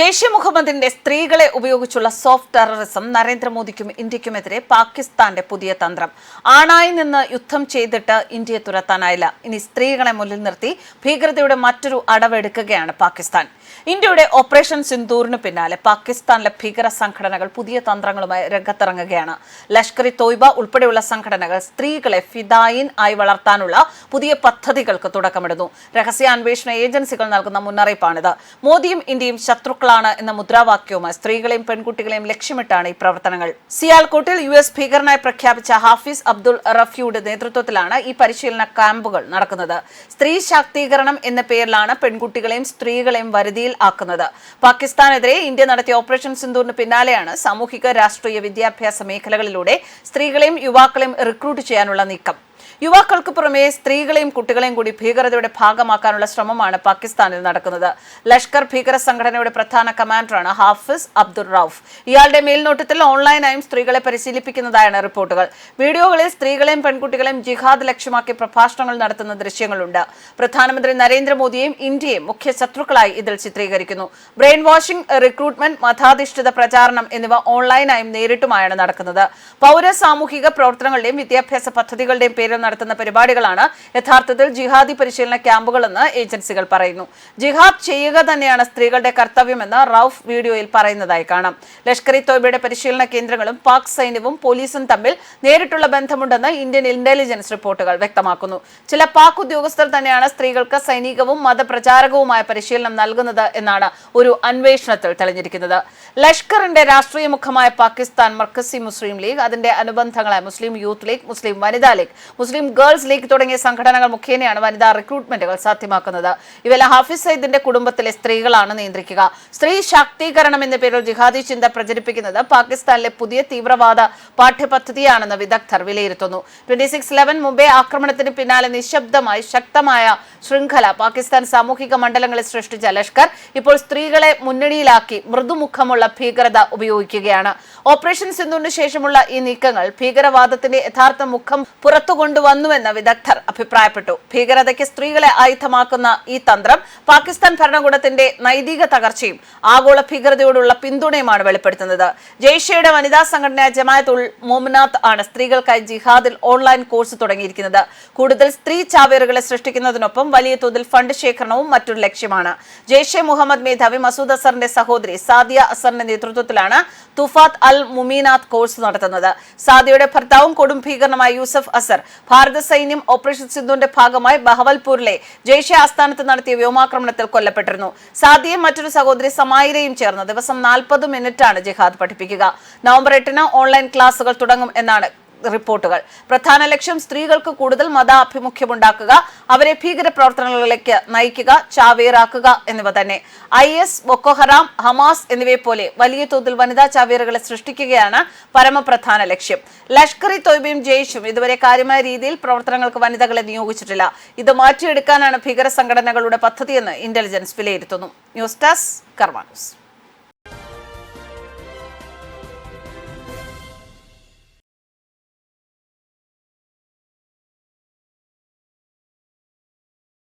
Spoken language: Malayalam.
ജെയ്ഷെ മുഹമ്മദിന്റെ സ്ത്രീകളെ ഉപയോഗിച്ചുള്ള സോഫ്റ്റ് ടെററിസം നരേന്ദ്രമോദിക്കും ഇന്ത്യക്കുമെതിരെ പാകിസ്ഥാന്റെ പുതിയ തന്ത്രം. ആണായി നിന്ന് യുദ്ധം ചെയ്തിട്ട് ഇന്ത്യയെ തുരത്താനായില്ല. ഇനി സ്ത്രീകളെ മുന്നിൽ നിർത്തി ഭീകരതയുടെ മറ്റൊരു അടവെടുക്കുകയാണ് പാകിസ്ഥാൻ. ഇന്ത്യയുടെ ഓപ്പറേഷൻ സിന്ദൂറിന് പിന്നാലെ പാകിസ്ഥാനിലെ ഭീകര സംഘടനകൾ പുതിയ തന്ത്രങ്ങളുമായി രംഗത്തിറങ്ങുകയാണ്. ലഷ്കർ ഇ തോയ്ബ ഉൾപ്പെടെയുള്ള സംഘടനകൾ സ്ത്രീകളെ ഫിദായിൻ ആയി വളർത്താനുള്ള പുതിയ പദ്ധതികൾക്ക് തുടക്കമിടുന്നു. രഹസ്യാന്വേഷണ ഏജൻസികൾ നൽകുന്ന മുന്നറിയിപ്പാണിത്. മോദിയും ഇന്ത്യയും ശത്രുക്കളാണ് എന്ന മുദ്രാവാക്യവുമായി സ്ത്രീകളെയും പെൺകുട്ടികളെയും ലക്ഷ്യമിട്ടാണ് ഈ പ്രവർത്തനങ്ങൾ. സിയാൽകോട്ടിൽ യു എസ് ഭീകരനായി പ്രഖ്യാപിച്ച ഹാഫിസ് അബ്ദുൾ റഫിയുടെ നേതൃത്വത്തിലാണ് ഈ പരിശീലന ക്യാമ്പുകൾ നടക്കുന്നത്. സ്ത്രീ ശാക്തീകരണം എന്ന പേരിലാണ് പെൺകുട്ടികളെയും സ്ത്രീകളെയും വരുതിയിൽ ആക്കുന്നത്. പാകിസ്ഥാനെതിരെ ഇന്ത്യ നടത്തിയ ഓപ്പറേഷൻ സിന്ദൂറിന് പിന്നാലെയാണ് സാമൂഹിക രാഷ്ട്രീയ വിദ്യാഭ്യാസ മേഖലകളിലൂടെ സ്ത്രീകളെയും യുവാക്കളെയും റിക്രൂട്ട് ചെയ്യാനുള്ള നീക്കം. യുവാക്കൾക്ക് പുറമെ സ്ത്രീകളെയും കുട്ടികളെയും കൂടി ഭീകരതയുടെ ഭാഗമാക്കാനുള്ള ശ്രമമാണ് പാകിസ്ഥാനിൽ നടക്കുന്നത്. ലഷ്കർ ഭീകര സംഘടനയുടെ പ്രധാന കമാൻഡറാണ് ഹാഫിസ് അബ്ദുൾ റൌഫ്. ഇയാളുടെ മേൽനോട്ടത്തിൽ ഓൺലൈനായും സ്ത്രീകളെ പരിശീലിപ്പിക്കുന്നതായാണ് റിപ്പോർട്ടുകൾ. വീഡിയോകളിൽ സ്ത്രീകളെയും പെൺകുട്ടികളെയും ജിഹാദ് ലക്ഷ്യമാക്കി പ്രഭാഷണങ്ങൾ നടത്തുന്ന ദൃശ്യങ്ങളുണ്ട്. പ്രധാനമന്ത്രി നരേന്ദ്രമോദിയെയും ഇന്ത്യയും മുഖ്യ ശത്രുക്കളായി ഇതിൽ ചിത്രീകരിക്കുന്നു. ബ്രെയിൻ വാഷിംഗ് റിക്രൂട്ട്മെന്റ് മതാധിഷ്ഠിത പ്രചാരണം എന്നിവ ഓൺലൈനായും നേരിട്ടുമായാണ് നടക്കുന്നത്. പൗര സാമൂഹിക പ്രവർത്തനങ്ങളുടെയും വിദ്യാഭ്യാസ പദ്ധതികളുടെയും പേരിൽ നടത്തുന്ന പരിപാടികളാണ്. യഥാർത്ഥത്തിൽ ജിഹാദി പരിശീലന ക്യാമ്പുകളെന്ന് ഏജൻസികൾ പറയുന്നു. ജിഹാദ് ചെയ്യുക തന്നെയാണ് സ്ത്രീകളുടെ കർത്തവ്യമെന്ന് റൌഫ് വീഡിയോയിൽ പറയുന്നതായി കാണാം. ലഷ്കർ ഇ തോയ്ബയുടെ പരിശീലന കേന്ദ്രങ്ങളും പാക് സൈന്യവും പോലീസും തമ്മിൽ നേരിട്ടുള്ള ബന്ധമുണ്ടെന്ന് ഇന്ത്യൻ ഇന്റലിജൻസ് റിപ്പോർട്ടുകൾ വ്യക്തമാക്കുന്നു. ചില പാക് ഉദ്യോഗസ്ഥർ തന്നെയാണ് സ്ത്രീകൾക്ക് സൈനികവും മതപ്രചാരകവുമായ പരിശീലനം നൽകുന്നത് എന്നാണ് ഒരു അന്വേഷണത്തിൽ തെളിഞ്ഞിരിക്കുന്നത്. ലഷ്കറിന്റെ രാഷ്ട്രീയ മുഖമായ പാകിസ്ഥാൻ മർക്കസി മുസ്ലിം ലീഗ് അതിന്റെ അനുബന്ധങ്ങളായ മുസ്ലിം യൂത്ത് ലീഗ് മുസ്ലിം വനിതാ ലീഗ് മുസ്ലിം ഗേൾസ് ലീഗ് തുടങ്ങിയ സംഘടനകൾ മുഖേനയാണ് വനിതാ റിക്രൂട്ട്മെന്റുകൾ സാധ്യമാക്കുന്നത്. ഇവല ഹാഫിസ് സയ്യിദിന്റെ കുടുംബത്തിലെ സ്ത്രീകളാണ് നിയന്ത്രിക്കുക. സ്ത്രീ ശാക്തീകരണം എന്ന പേരിൽ ജിഹാദി ചിന്ത പ്രചരിപ്പിക്കുന്നത് പാകിസ്ഥാനിലെ പുതിയ തീവ്രവാദ പാഠ്യപദ്ധതിയാണെന്ന് വിദഗ്ധർ വിലയിരുത്തുന്നു. ട്വന്റി സിക്സ് ലെവൻ മുംബൈ ആക്രമണത്തിന് പിന്നാലെ നിശബ്ദമായി ശക്തമായ ശൃംഖല പാകിസ്ഥാൻ സാമൂഹിക മണ്ഡലങ്ങളിൽ സൃഷ്ടിച്ച ലഷ്കർ ഇപ്പോൾ സ്ത്രീകളെ മുന്നണിയിലാക്കി മൃദുമുഖമുള്ള ഭീകരത ഉപയോഗിക്കുകയാണ്. ഓപ്പറേഷൻ സിന്ധുവിന് ശേഷമുള്ള ഈ നീക്കങ്ങൾ ഭീകരവാദത്തിന്റെ യഥാർത്ഥ മുഖം പുറത്തു കൊണ്ടുവന്നുവെന്ന് വിദഗ്ധർ അഭിപ്രായപ്പെട്ടു. ഭീകരതയ്ക്ക് സ്ത്രീകളെ ആയുധമാക്കുന്ന ഈ തന്ത്രം പാകിസ്ഥാൻ ഭരണകൂടത്തിന്റെ നൈതിക തകർച്ചയും ആഗോള ഭീകരതയോടുള്ള പിന്തുണയുമാണ് വെളിപ്പെടുത്തുന്നത്. ജയ്ഷയുടെ വനിതാ സംഘടനയായ ജമായത്ത് ഉൾ മോമിനാത്ത് ആണ് സ്ത്രീകൾക്കായി ജിഹാദിൽ ഓൺലൈൻ കോഴ്സ് തുടങ്ങിയിരിക്കുന്നത്. കൂടുതൽ സ്ത്രീ ചാവേറുകളെ സൃഷ്ടിക്കുന്നതിനൊപ്പം വലിയ തോതിൽ ഫണ്ട് ശേഖരണവും മറ്റൊരു ലക്ഷ്യമാണ്. ജയ്ഷെ മുഹമ്മദ് മേധാവി മസൂദ് അസറിന്റെ സഹോദരി സാദിയ അസറിന്റെ നേതൃത്വത്തിലാണ് തുഫാത്ത് അൽ മുമീനാത്ത് കോഴ്സ് നടത്തുന്നത്. സാദിയയുടെ ഭർത്താവും കൊടും ഭീകരനുമായ യൂസഫ് അസർ ഭാരത സൈന്യം ഓപ്പറേഷൻ സിന്ധുവിന്റെ ഭാഗമായി ബഹവൽപൂരിലെ ജയ്ഷെ ആസ്ഥാനത്ത് നടത്തിയ വ്യോമാക്രമണത്തിൽ കൊല്ലപ്പെട്ടിരുന്നു. സാദിയും മറ്റൊരു സഹോദരി സമായിരയും ചേർന്ന് ദിവസം നാൽപ്പത് മിനിറ്റാണ് ജിഹാദ് പഠിപ്പിക്കുക. നവംബർ എട്ടിന് ഓൺലൈൻ ക്ലാസുകൾ തുടങ്ങും എന്നാണ് റിപ്പോർട്ടുകൾ. പ്രധാന ലക്ഷ്യം സ്ത്രീകൾക്ക് കൂടുതൽ മതാഭിമുഖ്യമുണ്ടാക്കുക അവരെ ഭീകര പ്രവർത്തനങ്ങളിലേക്ക് നയിക്കുക ചാവേറാക്കുക എന്നിവ തന്നെ. ഐ എസ് ബൊക്കോഹറാം ഹമാസ് എന്നിവയെ പോലെ വലിയ തോതിൽ വനിതാ ചാവേറുകളെ സൃഷ്ടിക്കുകയാണ് പരമപ്രധാന ലക്ഷ്യം. ലഷ്കർ ഇ തൊയ്ബയും ജയ്ഷും ഇതുവരെ കാര്യമായ രീതിയിൽ പ്രവർത്തനങ്ങൾക്ക് വനിതകളെ നിയോഗിച്ചിട്ടില്ല. ഇത് മാറ്റിയെടുക്കാനാണ് ഭീകര സംഘടനകളുടെ പദ്ധതിയെന്ന് ഇന്റലിജൻസ് വിലയിരുത്തുന്നു. News desk Karma news.